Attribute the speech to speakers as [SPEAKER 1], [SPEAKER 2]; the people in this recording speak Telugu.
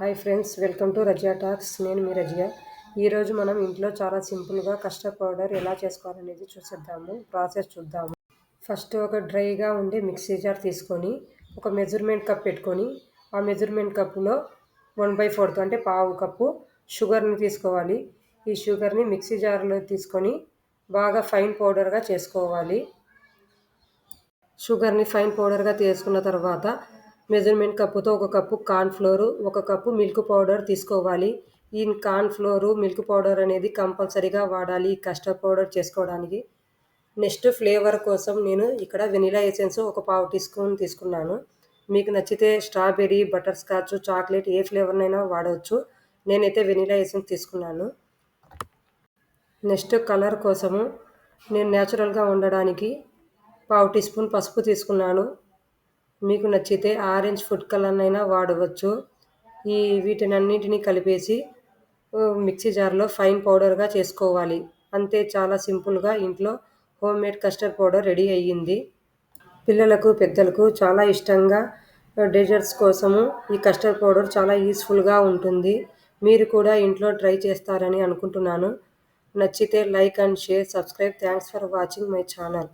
[SPEAKER 1] Hi friends welcome to Razia talks. నేను మీ రజియా. ఈరోజు మనం ఇంట్లో చాలా సింపుల్గా కస్టర్డ్ పౌడర్ ఎలా చేసుకోవాలనేది చూసేద్దాము ప్రాసెస్ చూద్దాము. ఫస్ట్ ఒక డ్రైగా ఉండే మిక్సీ జార్ తీసుకొని ఒక మెజర్మెంట్ కప్ పెట్టుకొని ఆ మెజర్మెంట్ కప్పులో వన్ బై ఫోర్త్ అంటే పావు కప్పు షుగర్ని తీసుకోవాలి. ఈ షుగర్ని మిక్సీ జార్లో తీసుకొని బాగా ఫైన్ పౌడర్గా చేసుకోవాలి. షుగర్ని ఫైన్ పౌడర్గా తీసుకున్న తర్వాత మెజర్మెంట్ కప్పుతో ఒక కప్పు కార్న్ ఫ్లోరు ఒక కప్పు మిల్క్ పౌడర్ తీసుకోవాలి. ఈ కార్న్ ఫ్లోరు మిల్క్ పౌడర్ అనేది కంపల్సరీగా వాడాలి కస్టర్డ్ పౌడర్ చేసుకోవడానికి. నెక్స్ట్ ఫ్లేవర్ కోసం నేను ఇక్కడ వెనిలా ఎసెన్స్ ఒక పావు టీ స్పూన్ తీసుకున్నాను. మీకు నచ్చితే స్ట్రాబెర్రీ బటర్ స్కాచ్ చాక్లెట్ ఏ ఫ్లేవర్నైనా వాడవచ్చు నేనైతే వెనిలా ఎసెన్స్ తీసుకున్నాను. నెక్స్ట్ కలర్ కోసము నేను న్యాచురల్గా ఉండడానికి పావు టీ స్పూన్ పసుపు తీసుకున్నాను. మీకు నచ్చితే ఆరెంజ్ ఫుడ్ కలర్ అయినా వాడవచ్చు. ఈ వీటినన్నింటినీ కలిపేసి మిక్సీ జార్లో ఫైన్ పౌడర్గా చేసుకోవాలి. అంతే చాలా సింపుల్గా ఇంట్లో home made custard powder ready అయ్యింది. పిల్లలకు పెద్దలకు చాలా ఇష్టంగా డెజర్ట్స్ కోసము ఈ కస్టర్డ్ పౌడర్ చాలా యూస్ఫుల్గా ఉంటుంది. మీరు కూడా ఇంట్లో ట్రై చేస్తారని అనుకుంటున్నాను. నచ్చితే like and share subscribe. Thanks for watching my channel.